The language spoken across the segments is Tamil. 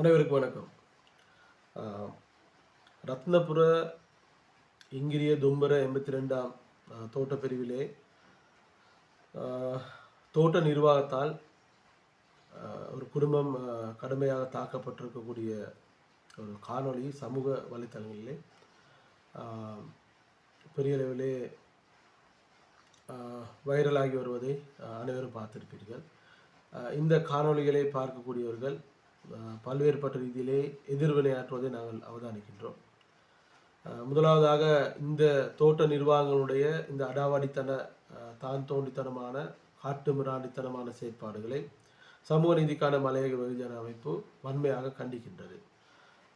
அனைவருக்கும் வணக்கம். ரத்னபுர இங்கிரிய தும்பர எண்பத்தி ரெண்டாம் தோட்ட பிரிவிலே தோட்ட நிர்வாகத்தால் ஒரு குடும்பம் கடுமையாக தாக்கப்பட்டிருக்கக்கூடிய ஒரு காணொளி சமூக வலைத்தளங்களிலே பெரிய அளவிலே வைரலாகி வருவதை அனைவரும் பார்த்திருப்பீர்கள். இந்த காணொளிகளை பார்க்கக்கூடியவர்கள் பல்வேறுபட்ட ரீதியிலே எதிர்வினையாற்றுவதை நாங்கள் அவதானிக்கின்றோம். முதலாவதாக இந்த தோட்ட நிர்வாகங்களுடைய இந்த அடாவடித்தன தான் தோண்டித்தனமான காட்டு மிராண்டித்தனமான செயற்பாடுகளை சமூக நீதிக்கான மலையக வெகுஜன அமைப்பு வன்மையாக கண்டிக்கின்றது.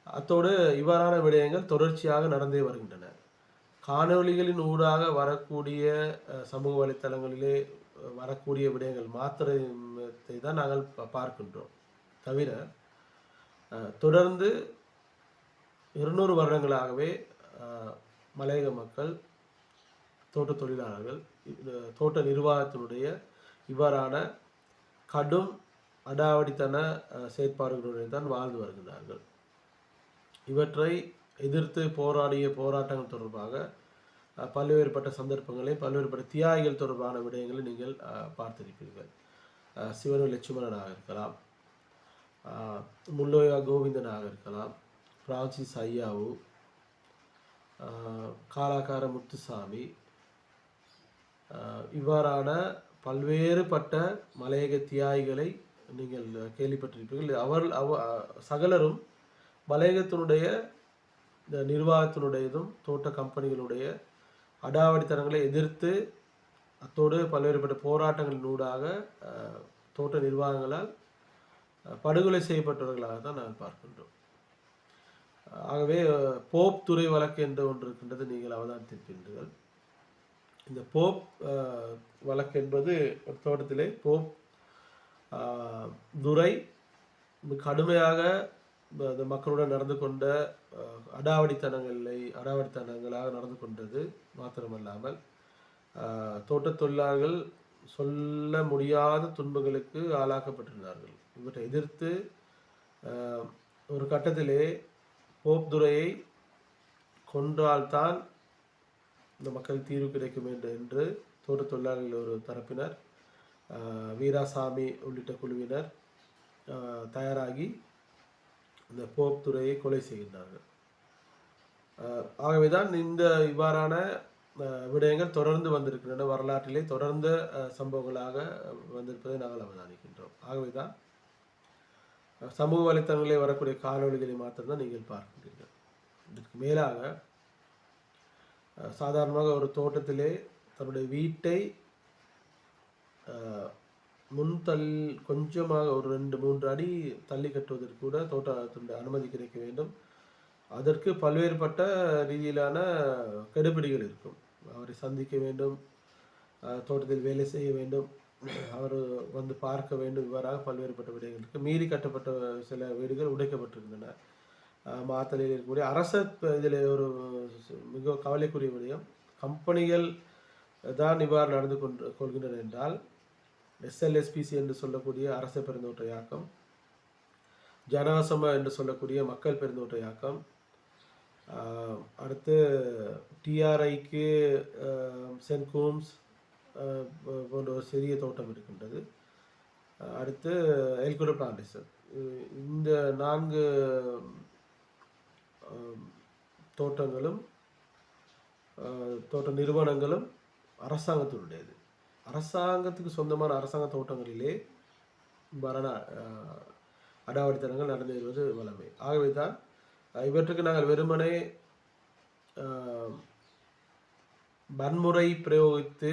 அத்தோடு இவ்வாறான விடயங்கள் தொடர்ச்சியாக நடந்தே வருகின்றன. காணொளிகளின் ஊடாக வரக்கூடிய சமூக வலைத்தளங்களிலே வரக்கூடிய விடயங்கள் மாத்திரத்தை தான் நாங்கள் பார்க்கின்றோம். தவிர தொடர்ந்து இருநூறு வருடங்களாகவே மலையக மக்கள் தோட்ட தொழிலாளர்கள் இந்த தோட்ட நிர்வாகத்தினுடைய இவ்வாறான கடும் அடாவடித்தன செயற்பாடுகளுடன் தான் வாழ்ந்து வருகிறார்கள். இவற்றை எதிர்த்து போராடிய போராட்டங்கள் தொடர்பாக பல்வேறுபட்ட சந்தர்ப்பங்களை பல்வேறுபட்ட தியாகிகள் தொடர்பான விடயங்களை நீங்கள் பார்த்திருப்பீர்கள். சிவனு லட்சுமணனாக இருக்கலாம். முல்லோயா கோவிந்தனாக இருக்கலாம் பிரான்சிஸ் ஐயாவு காலாக்கார முத்துசாமி இவ்வாறான பல்வேறுபட்ட மலையக தியாகிகளை நீங்கள் கேள்விப்பட்டிருப்பீர்கள். அவர் அவ சகலரும் மலையகத்தினுடைய இந்த நிர்வாகத்தினுடையதும் தோட்ட கம்பெனிகளுடைய அடாவடித்தனங்களை எதிர்த்து அத்தோடு பல்வேறுபட்ட போராட்டங்களின் ஊடாக தோட்ட நிர்வாகங்களால் படுகொலை செய்யப்பட்டவர்களாக தான் நாங்கள் பார்க்கின்றோம். ஆகவே போப் துறை வழக்கு என்று ஒன்று இருக்கின்றது நீங்கள் அவதானித்திருக்கின்றீர்கள் இந்த போப் வழக்கு என்பது ஒரு தோட்டத்திலே போப் துரை மிக கடுமையாக இந்த- மக்களுடன் நடந்து கொண்ட அடாவடித்தனங்களை அடாவடித்தனங்களாக நடந்து கொண்டது மாத்திரமல்லாமல் தோட்ட தோட்டத் தொழிலாளர்கள் சொல்ல முடியாத துன்பங்களுக்கு ஆளாக்கப்பட்டிருந்தார்கள். இவற்றை எதிர்த்து ஒரு கட்டத்திலே போப் துரையை கொன்றால்தான் இந்த மக்கள் தீர்வு கிடைக்கும் என்று என்று தோட்டத் தொழிலாளர்கள் ஒரு தரப்பினர் வீராசாமி உள்ளிட்ட குழுவினர் தயாராகி இந்த போப் துறையை கொலை செய்கின்றார்கள். ஆகவேதான் இந்த இவ்வாறான விடயங்கள் தொடர்ந்து வந்திருக்கின்றன வரலாற்றிலே தொடர்ந்த சம்பவங்களாக வந்திருப்பதை நாங்கள் அவதானிக்கின்றோம். ஆகவேதான் சமூக வலைத்தளங்களில் வரக்கூடிய காணொலிகளை மாத்திரம்தான் நீங்கள் பார்க்கின்றீர்கள். இதற்கு மேலாக சாதாரணமாக ஒரு தோட்டத்திலே தன்னுடைய வீட்டை முன் தள் கொஞ்சமாக ஒரு ரெண்டு மூன்று அடி தள்ளி கட்டுவதற்கு கூட தோட்டத்தினுடைய அனுமதி கிடைக்க வேண்டும். அதற்கு பல்வேறுபட்ட ரீதியிலான கெடுபிடிகள் இருக்கும். அவரை சந்திக்க வேண்டும். தோட்டத்தில் வேலை செய்ய வேண்டும். அவர் வந்து பார்க்க வேண்டும் இவ்வாறாக பல்வேறுபட்ட விடயங்கள் மீறி கட்டப்பட்ட சில வீடுகள் உடைக்கப்பட்டிருந்தன மாத்தலையில் இருக்கக்கூடிய அரச இதில் ஒரு மிக கவலைக்குரிய விடயம். கம்பெனிகள் தான் இவ்வாறு நடந்து கொண்டு கொள்கின்றன என்றால் எஸ்எல்எஸ்பிசி என்று சொல்லக்கூடிய அரச பெருந்தோட்ட இயக்கம் ஜனசம என்று சொல்லக்கூடிய மக்கள் பெருந்தோட்ட இயக்கம் அடுத்து டிஆர்ஐக்கு சென்ட் கூம்ஸ் போன்ற ஒரு சிறிய தோட்டம் இருக்கின்றது. அடுத்து எல்குட பிளான்டேஷன் இந்த நான்கு தோட்டங்களும் தோட்ட நிறுவனங்களும் அரசாங்கத்தினுடையது. அரசாங்கத்துக்கு சொந்தமான அரசாங்க தோட்டங்களிலே மரண அடாவடித்தனங்கள் நடந்து வருவது வளமை ஆகவே தான் இவற்றுக்கு நாங்கள் வெறுமனே வன்முறை பிரயோகித்து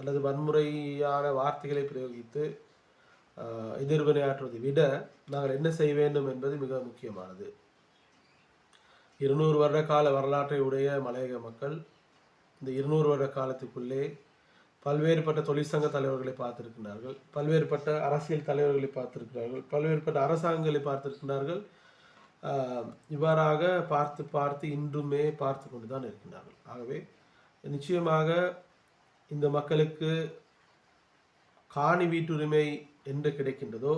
அல்லது வன்முறையான வார்த்தைகளை பிரயோகித்து எதிர்வினையாற்றுவதை விட நாங்கள் என்ன செய்ய வேண்டும் என்பது மிக முக்கியமானது. இருநூறு வருட கால வரலாற்றை உடைய மலையக மக்கள் இந்த இருநூறு வருட காலத்துக்குள்ளே பல்வேறுபட்ட தொழிற்சங்க தலைவர்களை பார்த்திருக்கிறார்கள் பல்வேறுபட்ட அரசியல் தலைவர்களை பார்த்திருக்கிறார்கள் பல்வேறுபட்ட அரசாங்கங்களை பார்த்திருக்கிறார்கள் இவ்வாறாக பார்த்து பார்த்து இன்றுமே பார்த்து கொண்டு தான் இருக்கின்றார்கள். ஆகவே நிச்சயமாக இந்த மக்களுக்கு காணி வீட்டுரிமை என்று கிடைக்கின்றதோ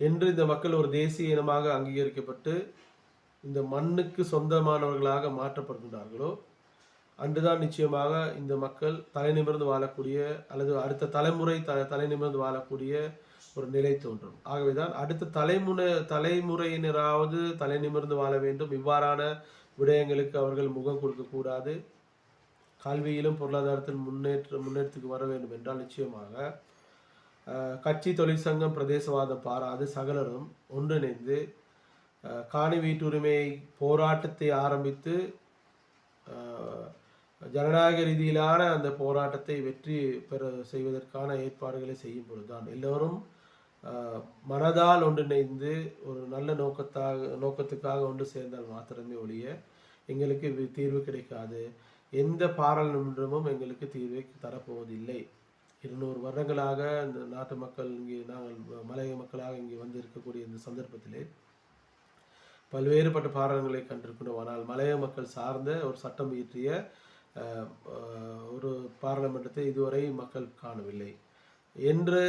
என்று இந்த மக்கள் ஒரு தேசிய இனமாக அங்கீகரிக்கப்பட்டு இந்த மண்ணுக்கு சொந்தமானவர்களாக மாற்றப்படுகின்றார்களோ அன்றுதான் நிச்சயமாக இந்த மக்கள் தலை நிமிர்ந்து வாழக்கூடிய அல்லது அடுத்த தலைமுறை த தலை நிமிர்ந்து வாழக்கூடிய ஒரு நிலை தோன்றும். ஆகவேதான் அடுத்த தலைமுறை தலைமுறையினராவது தலை நிமிர்ந்து வாழ வேண்டும். இவ்வாறான விடயங்களுக்கு அவர்கள் முகம் கொடுக்கக்கூடாது. கல்வியிலும் பொருளாதாரத்தில் முன்னேற்ற முன்னேற்றத்துக்கு வர வேண்டும் என்றால் நிச்சயமாக கட்சி தொழிற்சங்கம் பிரதேசவாதம் பாராது சகலரும் ஒன்றிணைந்து காணி வீட்டுரிமை போராட்டத்தை ஆரம்பித்து ஜனநாயக ரீதியிலான அந்த போராட்டத்தை வெற்றி பெற செய்வதற்கான ஏற்பாடுகளை செய்யும் பொழுதுதான் எல்லோரும் மனதால் ஒன்றிணைந்து ஒரு நல்ல நோக்கத்தாக நோக்கத்துக்காக ஒன்று சேர்ந்தால் மாத்திரமே ஒழிய எங்களுக்கு தீர்வு கிடைக்காது. எந்த பாராளுமன்றமும் எங்களுக்கு தீர்வை தரப்போவதில்லை. இருநூறு வருடங்களாக இந்த நாட்டு மக்கள் இங்கே நாங்கள் மலைய மக்களாக இங்கே வந்து இருக்கக்கூடிய இந்த சந்தர்ப்பத்திலே பல்வேறுபட்ட பாராளுமன்றங்களை கண்டிருக்கின்றோம் ஆனால் மலைய மக்கள் சார்ந்த ஒரு சட்டம் இயற்றிய ஒரு பாராளுமன்றத்தை இதுவரை மக்கள் காணவில்லை. என்று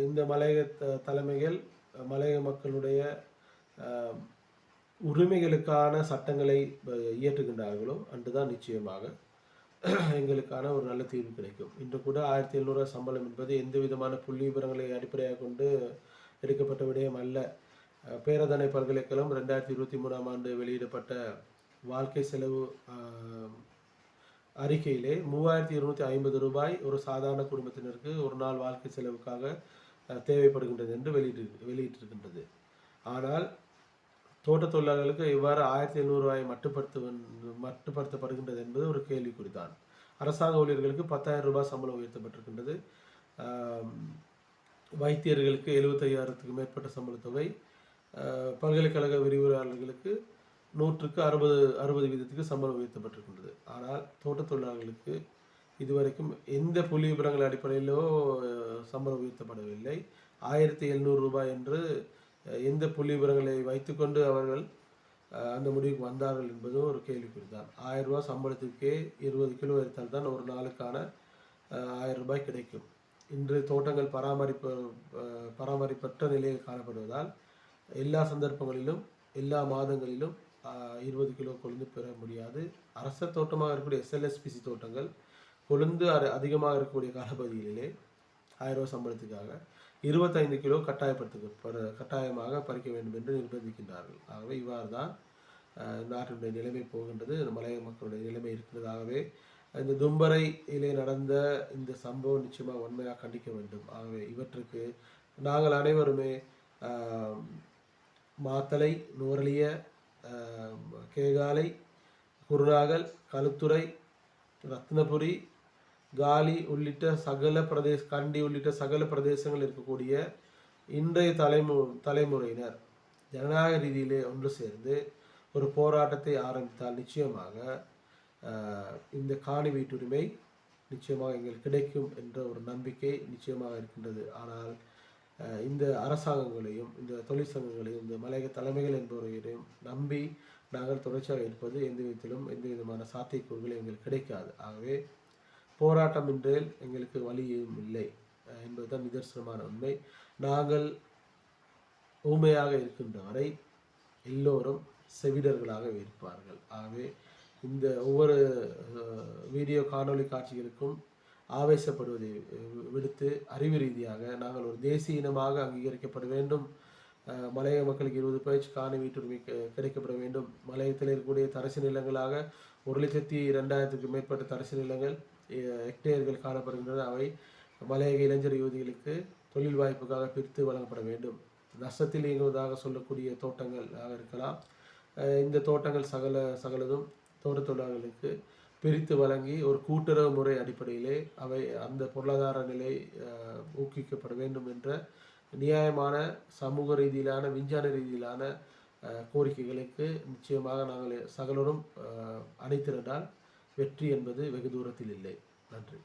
இந்த மலைய த- தலைமைகள் மலைய மக்களுடைய உரிமைகளுக்கான சட்டங்களை இயற்றுகின்றார்களோ அன்றுதான் நிச்சயமாக எங்களுக்கான ஒரு நல்ல தீர்வு கிடைக்கும். இன்று கூட ஆயிரத்தி எழுநூறு சம்பளம் என்பது எந்த விதமான புள்ளி விவரங்களை அடிப்படையாக கொண்டு எடுக்கப்பட்ட விடயம் அல்ல. பேரதனை பல்கலைக்கழகம் ரெண்டாயிரத்தி இருபத்தி மூணாம் ஆண்டு வெளியிடப்பட்ட வாழ்க்கை செலவு அறிக்கையிலே மூவாயிரத்தி இருநூத்தி ஐம்பது ரூபாய் ஒரு சாதாரண குடும்பத்தினருக்கு ஒரு நாள் வாழ்க்கை செலவுக்காக தேவைப்படுகின்றது என்று வெளியிட்டு வெளியிட்டிருக்கின்றது. ஆனால் தோட்ட தொழிலாளர்களுக்கு இவ்வாறு ஆயிரத்தி எழுநூறு ரூபாயை மட்டுப்படுத்த மட்டுப்படுத்தப்படுகின்றது என்பது ஒரு கேள்விக்குறிதான். அரசாங்க ஊழியர்களுக்கு பத்தாயிரம் ரூபாய் சம்பளம் உயர்த்தப்பட்டிருக்கின்றது. வைத்தியர்களுக்கு எழுபத்தையாயிரத்துக்கு மேற்பட்ட சம்பள தொகை. பல்கலைக்கழக விரிவுரையாளர்களுக்கு நூற்றுக்கு அறுபது அறுபது வீதத்துக்கு சம்பளம் உயர்த்தப்பட்டிருக்கின்றது. ஆனால் தோட்ட தொழிலாளர்களுக்கு இதுவரைக்கும் எந்த புள்ளி விவரங்கள் அடிப்படையிலோ சம்பளம் உயர்த்தப்படவில்லை. ஆயிரத்தி எழுநூறு ரூபாய் என்று எந்த புள்ளி விவரங்களை வைத்துக்கொண்டு அவர்கள் அந்த முடிவுக்கு வந்தார்கள் என்பதும் ஒரு கேள்விக்குறிதான். ஆயிரம் ரூபாய் சம்பளத்துக்கே இருபது கிலோ எடுத்தால் தான் ஒரு நாளுக்கான ஆயிரம் ரூபாய் கிடைக்கும். இன்று தோட்டங்கள் பராமரிப்பு பராமரிப்பற்ற நிலையில் காணப்படுவதால் எல்லா சந்தர்ப்பங்களிலும் எல்லா மாதங்களிலும் இருபது கிலோ கொழுந்து பெற முடியாது. அரச தோட்டமாக இருக்கக்கூடிய எஸ்எல்எஸ்பிசி தோட்டங்கள் கொழுந்து அதிகமாக இருக்கக்கூடிய காலப்பகுதிகளிலே ஆயிரம் ரூபாய் சம்பளத்துக்காக இருபத்தைந்து கிலோ கட்டாயப்படுத்த கட்டாயமாக பறிக்க வேண்டும் என்று நிர்பந்திக்கின்றார்கள். ஆகவே இவ்வாறு தான் நாட்டினுடைய நிலைமை போகின்றது மலைய மக்களுடைய நிலைமை இருக்கிறதாகவே இந்த தும்பரை இலே நடந்த இந்த சம்பவம் நிச்சயமாக உண்மையாக கண்டிக்க வேண்டும். ஆகவே இவற்றுக்கு நாங்கள் அனைவருமே மாத்தலை நூரலிய கேகாலை குருநாகல் களுத்துறை ரத்னபுரி காலி உள்ளிட்ட சகல பிரதேச கண்டி உள்ளிட்ட சகல பிரதேசங்கள் இருக்கக்கூடிய இன்றைய தலைமு தலைமுறையினர் ஜனநாயக ரீதியிலே ஒன்று சேர்ந்து ஒரு போராட்டத்தை ஆரம்பித்தால் நிச்சயமாக இந்த காணி வீட்டுரிமை நிச்சயமாக எங்களுக்கு கிடைக்கும் என்ற ஒரு நம்பிக்கை நிச்சயமாக இருக்கின்றது. ஆனால் இந்த அரசாங்கங்களையும் இந்த தொழிற்சங்கங்களையும் இந்த மலையக தலைமைகள் என்பவர்களையும் நம்பி நாங்கள் தொடர்ச்சியாக இருப்பது எந்த விதத்திலும் எந்த விதமான சாத்தியக்கூறுகள் எங்களுக்கு கிடைக்காது. ஆகவே போராட்டம் என்றேல் எங்களுக்கு வழியும் இல்லை. என்பதுதான் நிதர்சனமான உண்மை. நாங்கள் ஊமையாக இருக்கின்ற வரை எல்லோரும் செவிடர்களாக இருப்பார்கள். ஆகவே இந்த ஒவ்வொரு வீடியோ காணொளி காட்சிகளுக்கும் ஆவேசப்படுவதை விடுத்து அறிவு ரீதியாக நாங்கள் ஒரு தேசிய இனமாக அங்கீகரிக்கப்பட வேண்டும். மலைய மக்களுக்கு இருபது பயிற்சி காணி வீட்டுரிமை கிடைக்கப்பட வேண்டும். மலையத்தில் இருக்கக்கூடிய தரசு நிலங்களாக ஒரு லட்சத்தி ரெண்டாயிரத்துக்கு மேற்பட்ட தரசு நிலங்கள் ஹெக்டேர்கள் காணப்படுகின்றன. அவை மலையக இளைஞர் யுவதிகளுக்கு தொழில் வாய்ப்புக்காக பிரித்து வழங்கப்பட வேண்டும். நஷ்டத்தில் இயங்குவதாக சொல்லக்கூடிய தோட்டங்கள் இருக்கலாம். இந்த தோட்டங்கள் சகல சகலதும் தோட்ட தொழிலாளர்களுக்கு பிரித்து வழங்கி ஒரு கூட்டுறவு முறை அடிப்படையிலே அவை அந்த பொருளாதார நிலை ஊக்குவிக்கப்பட வேண்டும் என்ற நியாயமான சமூக ரீதியிலான விஞ்ஞான ரீதியிலான கோரிக்கைகளுக்கு நிச்சயமாக நாங்கள் சகலரும் அணைத்திருந்தால் வெற்றி என்பது வெகு தூரத்தில் இல்லை. நன்றி.